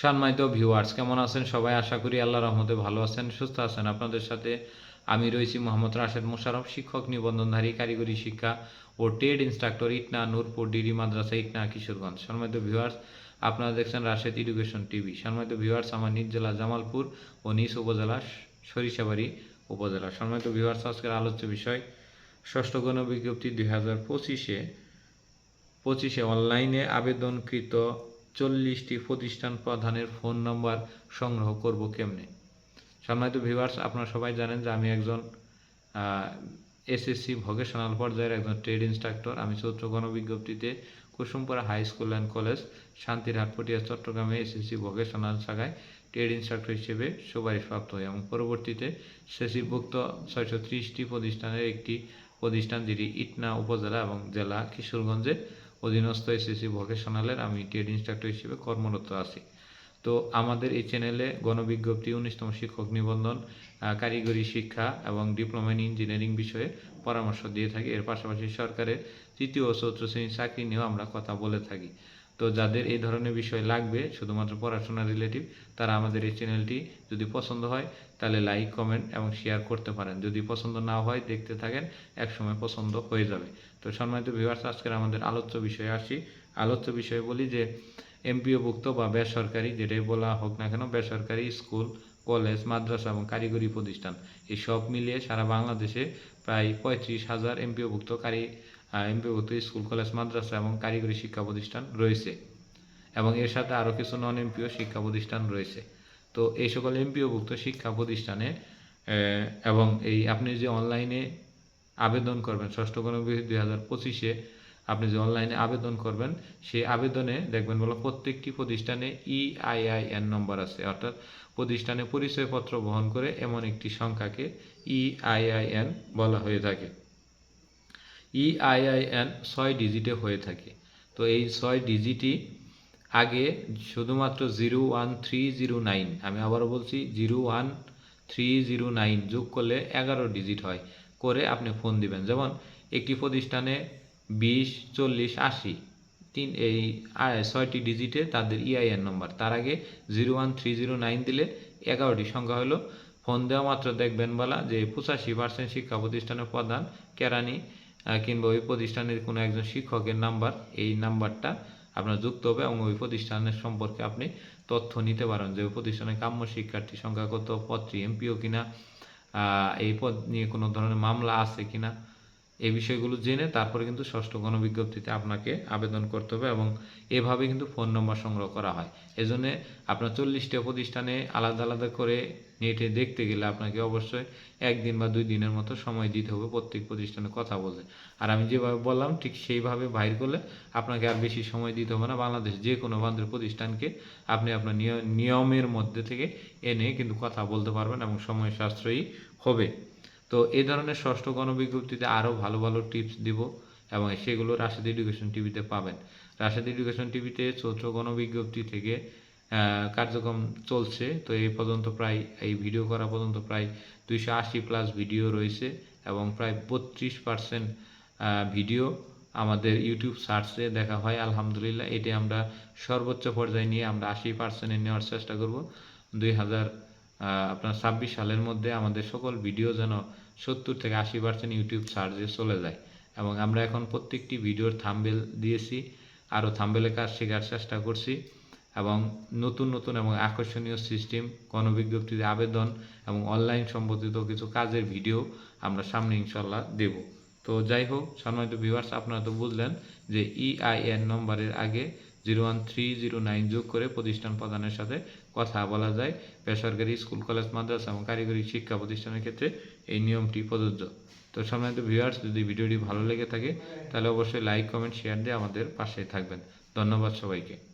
সম্মানিত ভিউয়ার্স কেমন আছেন সবাই? আশা করি আল্লাহ রহমতে ভালো আছেন, সুস্থ আছেন। আপনাদের সাথে আমি রয়েছি মোহাম্মদ রাশেদ মোশারফ শিক্ষক, নিবন্ধনধারী, কারিগরি শিক্ষা ও trade instructor Itna Nurpur, DD মাদ্রাসা, ইটনা কিশোরগঞ্জ। সম্মানিত ভিউয়ার্স আপনারা দেখছেন রাশেদ এডুকেশন টিভি সম্মানিত ভিউয়ার্স আমার নিজ জেলা জামালপুর ও নিজ উপজেলা সরিষাবাড়ি উপজেলা। সম্মানিত ভিউয়ার্স আজকের আলোচ্য বিষয়, ষষ্ঠ গণ বিজ্ঞপ্তি দুই হাজার পঁচিশে পঁচিশে অনলাইনে আবেদনকৃত চল্লিশটি প্রতিষ্ঠান প্রধানের ফোন নম্বর সংগ্রহ করব কেমনে? সম্মানিত ভিউয়ার্স আপনারা সবাই জানেন যে আমি একজন এসএসসি ভোকেশনাল পর্যায়ের একজন ট্রেড ইনস্ট্রাক্টর আমি চৌত্র গণবিজ্ঞপ্তিতে Kusumpura high school and college Shantirhat, Patiya, চট্টগ্রামে এসএসসি ভোকেশনাল শাখায় ট্রেড ইনস্ট্রাক্টর হিসেবে সুপারিশপ্রাপ্ত হই এবং পরবর্তীতে সেসিভুক্ত ছয়শো ত্রিশটি প্রতিষ্ঠানের একটি প্রতিষ্ঠান, যেটি ইটনা উপজেলা এবং জেলা কিশোরগঞ্জে অধীনস্থ এসএসসি ভোকেশনালের আমি ট্রেড ইনস্ট্রাক্টর হিসেবে কর্মরত আছি। তো আমাদের এই চ্যানেলে গণবিজ্ঞপ্তি, উনিশতম শিক্ষক নিবন্ধন কারিগরি শিক্ষা এবং ডিপ্লোমা ইন ইঞ্জিনিয়ারিং বিষয়ে পরামর্শ দিয়ে থাকি। এর পাশাপাশি সরকারের তৃতীয় ও চতুর্থ শ্রেণির চাকরি নিয়েও আমরা কথা বলে থাকি। তো যাদের এই ধরনের বিষয় লাগবে, শুধুমাত্র পড়াশোনা রিলেটিভ তারা আমাদের এই চ্যানেলটি যদি পছন্দ হয়, তাহলে লাইক কমেন্ট এবং শেয়ার করতে পারেন। যদি পছন্দ না হয়, দেখতে থাকেন, একসময় পছন্দ হয়ে যাবে। তো সম্মানিত ভিউয়ার্স আজকের আমাদের আলোচ্য বিষয়ে আসি। আলোচ্য বিষয়ে বলি যে এমপিওভুক্ত বা বেসরকারি, যেটাই বলা হোক না কেন, বেসরকারি স্কুল কলেজ, মাদ্রাসা এবং কারিগরি প্রতিষ্ঠান। এই সব মিলিয়ে সারা বাংলাদেশে প্রায় পঁয়ত্রিশ হাজার এমপিওভুক্ত কারি এমপিওভুক্ত স্কুল, কলেজ, মাদ্রাসা এবং কারিগরি শিক্ষা প্রতিষ্ঠান রয়েছে। এবং এর সাথে আরও কিছু নন এমপিও শিক্ষা প্রতিষ্ঠান রয়েছে। তো এই সকল এমপিওভুক্ত শিক্ষা প্রতিষ্ঠানে এবং এই আপনি যে অনলাইনে আবেদন করবেন, ষষ্ঠ গণবিধি দুই হাজার পঁচিশে আপনি যে অনলাইনে আবেদন করবেন, সেই আবেদনে দেখবেন বলো প্রত্যেকটি প্রতিষ্ঠানে E ইআইআইএন নম্বর আছে। অর্থাৎ প্রতিষ্ঠানে পরিচয়পত্র বহন করে এমন একটি সংখ্যাকে E ইআইআইএন বলা হয়ে থাকে। E ইআইআইএন ছয় ডিজিটে হয়ে থাকে। তো এই ছয় ডিজিটই আগে শুধুমাত্র zero one three zero nine আমি আবারও বলছি zero one three zero nine যোগ করলে এগারো ডিজিট হয়। করে আপনি ফোন দিবেন। যেমন একটি প্রতিষ্ঠানে বিশ, চল্লিশ, আশি। তিন, এই ছয়টি ডিজিটে তাদের ইআইএন নম্বর তার আগে zero one three zero nine দিলে এগারোটি সংখ্যা হলো। ফোন দেওয়া মাত্র দেখবেন বলা যে পঁচাশি পার্সেন্ট শিক্ষা প্রতিষ্ঠানের প্রধান কেরানি কিংবা ওই প্রতিষ্ঠানের কোনো একজন শিক্ষকের নাম্বার এই নাম্বারটা আপনার যুক্ত হবে এবং ওই প্রতিষ্ঠানের সম্পর্কে আপনি তথ্য নিতে পারেন যে ওই প্রতিষ্ঠানে কাম্য শিক্ষার্থী সংখ্যা কত পত্রী এমপিও কিনা এই পদ নিয়ে কোনো ধরনের মামলা আছে কিনা। এই বিষয়গুলো জেনে তারপরে কিন্তু ষষ্ঠ গণবিজ্ঞপ্তিতে আপনাকে আবেদন করতে হবে এবং এভাবে কিন্তু ফোন নম্বর সংগ্রহ করা হয়। এজন্য আপনার চল্লিশটা প্রতিষ্ঠানে আলাদা আলাদা করে নেটে দেখতে গেলে আপনাকে অবশ্যই একদিন বা দুই দিনের মতো সময় দিতে হবে প্রত্যেক প্রতিষ্ঠানে কথা বলতে। আর আমি যেভাবে বললাম, ঠিক সেইভাবে বাইর করলে আপনাকে আর বেশি সময় দিতে হবে না। বাংলাদেশ যে কোনো বান্ধব প্রতিষ্ঠানকে আপনি আপনার নিয়- নিয়মের মধ্যে থেকে এনে কিন্তু কথা বলতে পারবেন এবং সময় সাশ্রয়ী হবে। তো এই ধরনের ষষ্ঠ গণবিজ্ঞপ্তিতে আরও ভালো ভালো টিপস দিব এবং সেগুলো রাশেদ এডুকেশন টিভিতে পাবেন। রাশেদ এডুকেশন টিভিতে চৌত্র গণবিজ্ঞপ্তি থেকে কার্যক্রম চলছে। তো এই পর্যন্ত প্রায়, এই ভিডিও করা পর্যন্ত প্রায় দুইশো আশি প্লাস ভিডিও রয়েছে এবং প্রায় বত্রিশ পার্সেন্ট ভিডিও আমাদের ইউটিউব সার্চে দেখা হয়। আলহামদুলিল্লাহ, এটি আমরা সর্বোচ্চ পর্যায়ে নিয়ে আমরা আশি পার্সেন্টে নেওয়ার চেষ্টা করব। দুই হাজার আপনার ছাব্বিশ সালের মধ্যে আমাদের সকল ভিডিও যেন সত্তর থেকে আশি পার্সেন্ট ইউটিউব সার্চে চলে যায়। এবং আমরা এখন প্রত্যেকটি ভিডিওর থাম্বেল দিয়েছি, আরও থাম্বেলের কাজ শেখার চেষ্টা করছি। এবং নতুন নতুন এবং আকর্ষণীয় সিস্টেম গণবিজ্ঞপ্তিতে আবেদন এবং অনলাইন সম্পর্কিত কিছু কাজের ভিডিও আমরা সামনে ইনশাল্লাহ দেব। তো যাই হোক, সম্মানিত ভিউয়ার্স আপনারা তো বুঝলেন যে E ইআইএন নম্বরের আগে zero one three zero nine যোগ করে প্রতিষ্ঠান প্রধানের সাথে কথা বলা যায়। বেসরকারি স্কুল, কলেজ, মাদ্রাসা এবং কারিগরি শিক্ষা প্রতিষ্ঠানের ক্ষেত্রে এই নিয়মটি প্রযোজ্য। তো সম্মানিত ভিউয়ার্স যদি ভিডিওটি ভালো লেগে থাকে, তাহলে অবশ্যই লাইক কমেন্ট শেয়ার দিয়ে আমাদের পাশে থাকবেন। ধন্যবাদ সবাইকে।